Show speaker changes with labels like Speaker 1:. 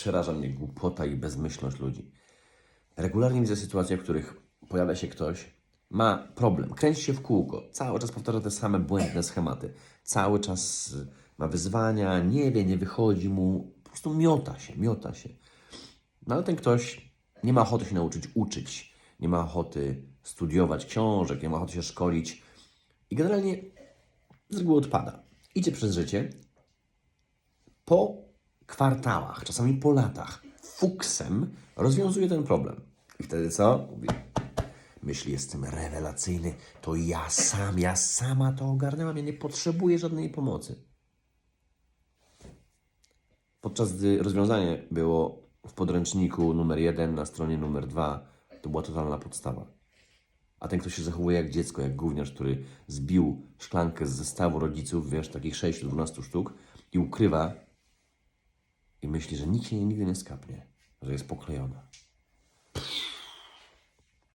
Speaker 1: przeraża mnie głupota i bezmyślność ludzi. Regularnie widzę sytuacje, w których pojawia się ktoś, ma problem, kręci się w kółko, cały czas powtarza te same błędne schematy, cały czas y, ma wyzwania, nie wie, nie wychodzi mu, po prostu miota się, miota się. No ale ten ktoś nie ma ochoty się nauczyć uczyć, nie ma ochoty studiować książek, nie ma ochoty się szkolić i generalnie z reguły odpada. Idzie przez życie po kwartałach, czasami po latach, fuksem rozwiązuje ten problem. I wtedy co? Myśli, jestem rewelacyjny, to ja sam, ja sama to ogarnęłam, ja nie potrzebuję żadnej pomocy. Podczas gdy rozwiązanie było w podręczniku numer jeden, na stronie numer dwa, to była totalna podstawa. A ten, kto się zachowuje jak dziecko, jak gówniarz, który zbił szklankę z zestawu rodziców, wiesz, takich 6-12 sztuk i ukrywa myśli, że nikt się nigdy nie skapnie, że jest poklejona.